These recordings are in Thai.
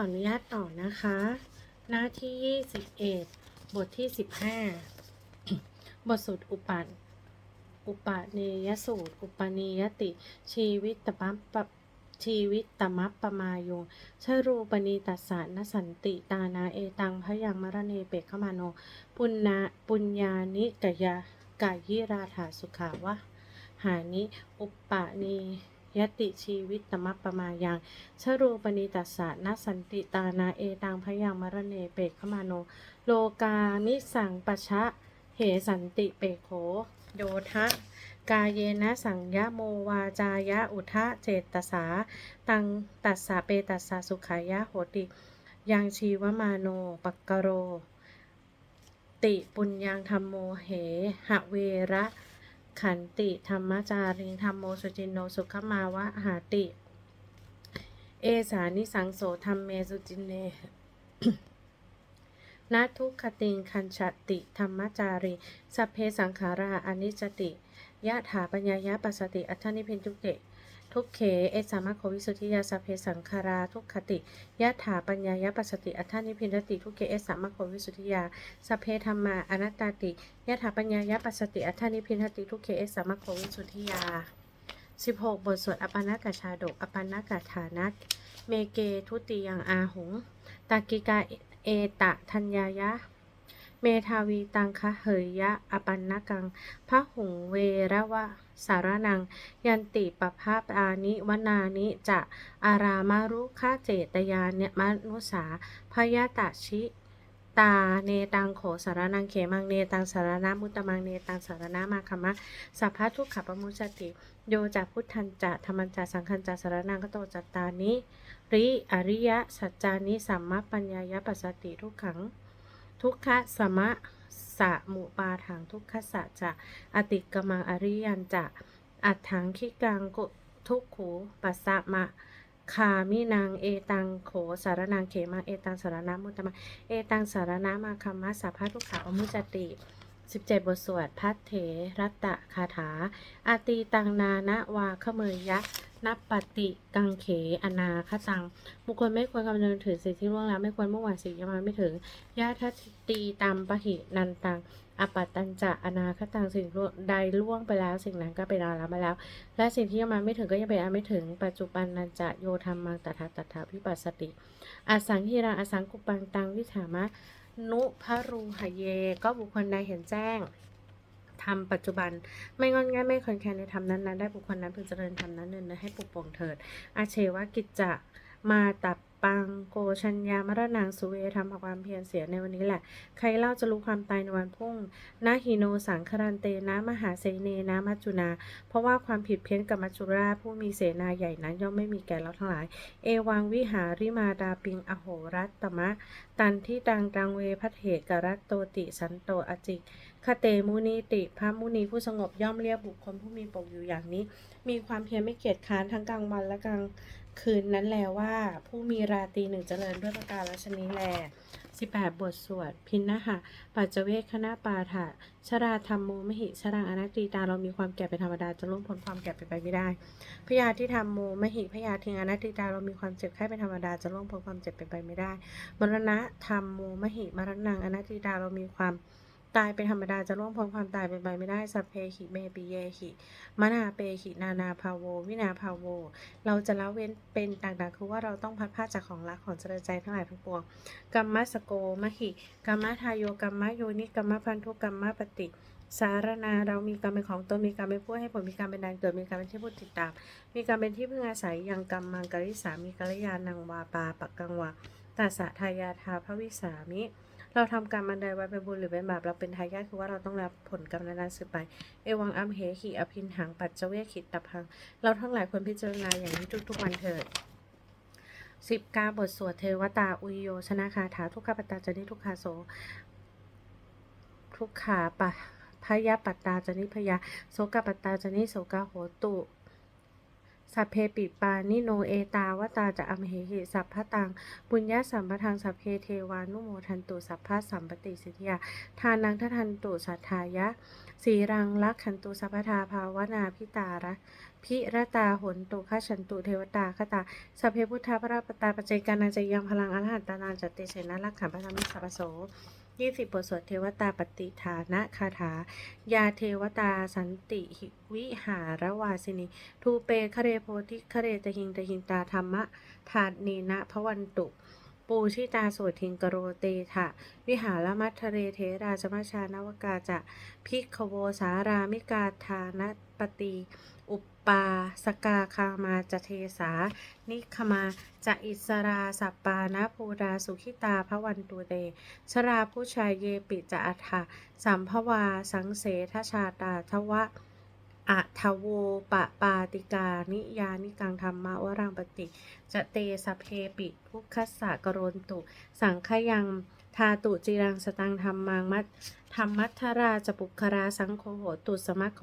ออนุญาตต่อนะคะ หน้าที่ 21 บทที่ 15 บทสุดอุปันอุปาเนยสูตร อุปนิยติ ชีวิตตมัปปะชีวิตตมัปปมาโยงชรูปณีตัสสะนสันติตานาเอตังพยังมรเนเปกขมาโน ปุณณาปุญญานิกยากายิราธาสุขาวะหานิ อุปปานี ยติชีวิตตมัปปมายังชรูปณิตัสสะนสันติตานาเอตังพยังมรเนเปกขมาโน โลกานิสังปชะเหสันติเปโขโยทะกาเยนะสังยะโมวาจายะอุทะเจตสา ตังตัสสะเปตัสสะสุขายะโหติ ยังชีวมาโนปักกโร ติปุญญังธรรมโมเหหะเวระ ขันติธรรมจาริงธรรมโมสุจินโนสุขมาวะหาติ เอสานิสังโสธรรมเมสุจินเนนาทุกขติงคันชติ ธรรมจารีสัพเพสังขาราอนิจติยะถาปัญญายะปัสสติอัฏฐนิพินทุเต ทุกเข เอสามะโควิสุทธิยาสัพเพสังขาราทุกขติยะถาปัญญายะปัสสติอัฏฐนิพินติทุกเขเอสามะโควิสุทธิยาสัพเพธรรมาอนัตตาติยะถาปัญญายะปัสสติอัฏฐนิพินติทุกเขเอสามะโควิสุทธิยา16บทสวดอปานากชาดกอปานากฐานักเมเกทุติยังอาหงตากิกาเอตะทัญญายะ เมทาวีตังคะเหยยะอปันนกังพระหงเวระวะสารนัง ยันติปภาปอานิวนานิจะอารามารุฆาเจตยาเนมนุสาพยาตาชิตาเนตังโขสารนังเขมังเนตังสารนามุตมังเนตังสารนามาคมะสัพพะทุกขปมุจติ โยจากพุทธันจะธรรมันจะสังคันจะสารนังกโตจัตตานิริอริยสัจจานิสัมมาปัญญายปัสสติทุกขัง ทุกขะสมะสะมุปาถังทุกขสะจะอติกมังอริยันจะอัดถังขิกังกุทุกขูปัสสะมะคามินางเอตังโขสารนังเขมังเอตังสารนามุตตมังเอตังสารนามาคัมมะสัพพะทุกขะอมุจติ 17 บทสวดพัทเถรัตตะคาถา อาตีตังนานะวาขเมยยะนับปฏิกังเขอนาคตังบุคคลไม่ควรคำนึงถึงสิ่งที่ล่วงแล้วไม่ควรเมื่อวานสิ่งยังมาไม่ถึงญาทัตีตามปะหินันตังอปัตตัญจะอนาคตังสิ่งใดล่วงไปแล้ว สิ่งนั้นก็เป็นแล้วมาแล้ว และสิ่งที่ยังมาไม่ถึงก็ยังเป็นอันไม่ถึง ปัจจุบันนันจะโยธรรมังตถาตถาพิปัสสติอสังหิรังอสังกุปังตังวิถามะ นุพรูหเย ก็บุคคลใดเห็นแจ้งทำปัจจุบันไม่งอนง่ายไม่คอนแคนในธรรมนั้นได้บุคคลนั้นพึงเจริญธรรมนั้นเนินให้ปกป้องเถิดอาเชวะกิจจะมาตับ ปังโกชัญญามรณางสุเวทำความเพียรเสียในวันนี้แหละ ใครเล่าจะรู้ความตายในวันพุ่งนาหิโนสังครันเตนะมหาเสเนนะมัจจุนา เพราะว่าความผิดเพี้ยนกับมัจจุราผู้มีเสนาใหญ่นั้นย่อมไม่มีแก่เราทั้งหลาย เอวังวิหาริมาดาปิงอโหรัตตมะ ตันที่ดังดังเวพัทเหกรัตโตติสันโตอจิก คเตมุนีติ พระมุนีผู้สงบย่อมเรียกบุคคลผู้มีปกอยู่อย่างนี้ มีความเพียรไม่เกียจค้านทั้งกลางวันและกลางคืนนั้นแลว่า ผู้มีราตรีหนึ่งเจริญด้วยประการลชนี้แล18บทสวด พินนะหะปัจเจเวคคณะปาถะชราธรรมโมมหิชรังอนัตติตาเรามีความแก่เป็นธรรมดาจะล่วงพ้นความแก่ไปไปไม่ได้พยาธิธรรมโมมหิพยาธิอนัตติตาเรามีความเจ็บไข้เป็นธรรมดาจะล่วงพ้นความเจ็บไปไปไม่ได้มรณะธรรมโมมหิมรณังอนัตติตาเรามีความ ตายเป็นธรรมดาจะล่วงพ้นความตายเป็นไปไม่ได้สัพเพหิเมปิเยหิมนาเปหินานาภาโว วินาภาโว เราจะละเว้นเป็นต่างๆ คือว่าเราต้องพัดพาจากของรักของเจริญใจทั้งหลายทั้งปวงกัมมะสโกมะหิกัมมะทายโยกัมมะโยนิกัมมะพันธุกัมมะปฏิสารนาเรามีกรรมเป็นของตนมีกรรมเป็นผู้ให้ผลมีกรรมเป็นแดนเกิดมีกรรมเป็นที่ผู้ติดตาม มีกรรมเป็นที่พึ่งอาศัยยังกรรมมังกริสามีกัลยาณังวาปาปักกังวาตาสะทายาทาพระวิสามิ เราทำกรรมอันใดไว้เป็นบุญหรือเป็นบาปเราเป็นทายาทคือว่าเราต้องรับผลกรรมนั้นสืบไปเอวังอัมเหหิอภินหังปัจเจเวคิตตพัง เราทั้งหลายควรพิจารณาอย่างนี้ทุกๆวันเถิดสิบกาบทสวดเทวตาอุยโยชนะคาถาทุกขปตาจนิทุกขาโส ทุกขาปะพยาปัตตาจนิพยาโสกปตตาจนิโสกาโหตุ สัพเพปิปานิโนเอตาวตาจะอัมเหหิสัพพะตังปุญญาสัมปทังสัพเพเทวานุโมทันตุสัพพะสัมปติสิทธิยาทานังทัทันตุสัทธายะสีรังลักขันตุสัพพทาภาวนาพิตาระพิรตาหนตุขฉันตุเทวตาคตาสัพเพพุทธาพระปตาปจเจกานาจยังพลังอรหันตานานจติเสนาลักขันพระธรรมิสัพโส ยี่สิบบทสวดเทวตาปฏิฐานะคาถา ยาเทวตาสันติหิวิหารวาสินีทูเปคเรโพธิคเรตหิงตหิงตาธรรมะทานนีนะพวันตุปูชิตาโสทิงกโรเตถะวิหารมัทเทเรเทราชมาชานวกาจะพิกขโวสารามิกาทานปตี อุปปาสกาคามาจเทสา นิคมาจะอิสราสัปปานะภูราสุขิตาพระวันตุเตชราผู้ชายเยปิจะอัฏฐสัมภวา สังเสทชาตาทวะอะทโวปะปาติกา นิยานิกังธรรมะวรังปติ จะเตสเพปิทุกขัสสะกรนตุ สังขยังทาตุจิรังสตังธรรมังมัตธรรมัทธราจปุคราสังโฆโหตุสมัคโค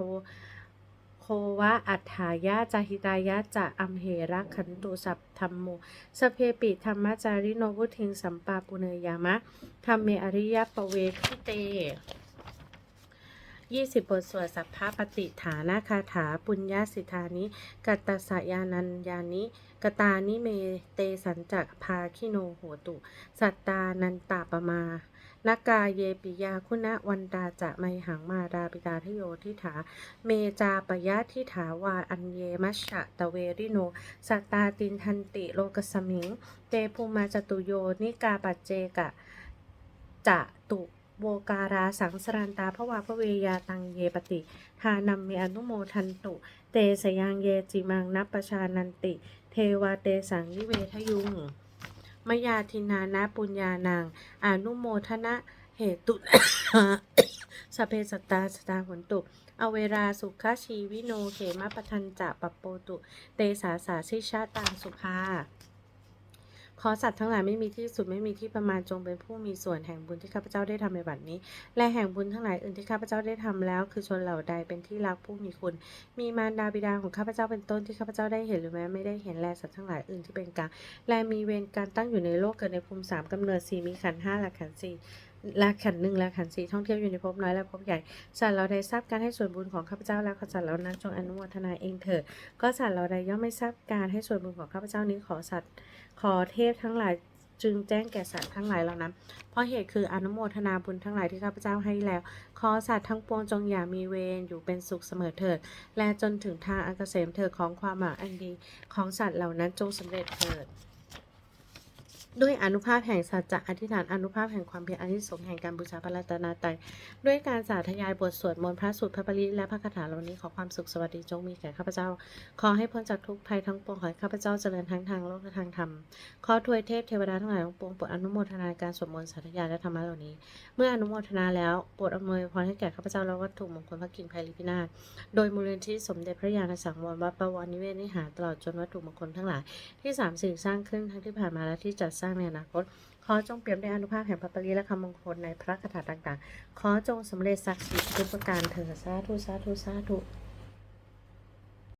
โควะอัฏฐายะจาหิตายะจะอัมเหระขันตุสัพธรรมโมสเพปิธรรมจาริโนวุทิงสัมปาปุเนยามะธรรมเมอริยปเวทิเตยี่สิบบทสวดสัพพะปฏิฐานาคาถาปุญญาสิทธานิกัตตสยานัญญานิกตานิเมเตสันจักพาคิโนโหตุ สัตตานันตาปมา นากาเยปิยาคุณะวันตาจะไมหังมาราปิตาทโยทิถา เมจาปยะทิถาวาอันเยมัชชะตะเวริโนสตาตินทันติโลกสมิง เตภูมาจตุโยนิกาปัจเจกะจะตุโวการาสังสรันตาพระวาพระเวยาตังเยปติ ทานัมเมอนุโมทันตุ เตสยังเยจิมังนับปปชานันติ เทวาเตสังนิเวทยุง มยาทินานะปุญญานางอนุโมทนะเหตุสเพสตาสตาหนตุ อเวราสุขชีวิโนเขมะปทันจะปปโปตุ เตสาสาชิชาตังสุภา ขอสัตว์ทั้งหลายไม่มีที่สุดไม่มีที่ประมาณจงเป็นผู้มีส่วนแห่งบุญที่ข้าพเจ้าได้ทำในบัดนี้ และแห่งบุญทั้งหลายอื่นที่ข้าพเจ้าได้ทำแล้ว คือชนเหล่าใดเป็นที่รักผู้มีคุณ มีมารดาบิดาของข้าพเจ้าเป็นต้นที่ข้าพเจ้าได้เห็นหรือแม้ไม่ได้เห็นแลสัตว์ทั้งหลายอื่นที่เป็นกลางและมีเวรการตั้งอยู่ในโลกเกิดในภูมิสามกำเนิดสี่มีขันห้าและขันสี่ และขันหนึ่งและขันสี่ท่องเที่ยวอยู่ในภพน้อยและภพใหญ่สัตว์เราใดทราบการให้ส่วนบุญของข้าพเจ้าแล้วขอสัตว์เหล่านั้นจงอนุโมทนาเองเถิดก็สัตว์เราใดย่อมไม่ทราบการให้ส่วนบุญของข้าพเจ้านี้ขอสัตว์ขอเทพทั้งหลายจึงแจ้งแก่สัตว์ทั้งหลายเหล่านั้น เพราะเหตุคืออนุโมทนาบุญทั้งหลายที่ข้าพเจ้าให้แล้ว ขอสัตว์ทั้งปวงจงอย่ามีเวรอยู่เป็นสุขเสมอเถิด และจนถึงทางอันเกษมเถิดของความหวังอันดี ของสัตว์เหล่านั้นจงสำเร็จเถิด ด้วยอนุภาพแห่งสัจจะอธิษฐานอนุภาพแห่งความเพียรอนิสงส์แห่งการบูชาพระรัตนตรัยด้วยการสาธยายบทสวดมนต์พระสูตรพระปริและพระคาถาเหล่านี้ขอความสุขสวัสดีจงมีแก่ข้าพเจ้า ขอให้พ้นจากทุกภัยทั้งปวงขอให้ข้าพเจ้าเจริญทั้งทางโลกและทางธรรมขอทวยเทพเทวดาทั้งหลายทั้งปวงโปรดอนุโมทนาการสวดมนต์สาธยายและธรรมะเหล่านี้ เมื่ออนุโมทนาแล้วโปรดอำนวยพรให้แก่ข้าพเจ้าและวัตถุมงคลพระกิ่งไพลิพินาศโดยมูลนิธิสมเด็จพระญาณสังวรวัดประวรนิเวศนิหารตลอดจนวัตถุมงคลทั้งหลายที่สามสิ่งสร้างขึ้นทั้งที่ผ่านมาและที่จัดสร้างในอนาคต ขอจงเปี่ยมด้วยอนุภาพแห่งพระปรีและคำมงคลในพระคาถาต่างๆ ขอจงสำเร็จศักดิ์สิทธิ์ทุกประการเถิดสาธุสาธุสาธุ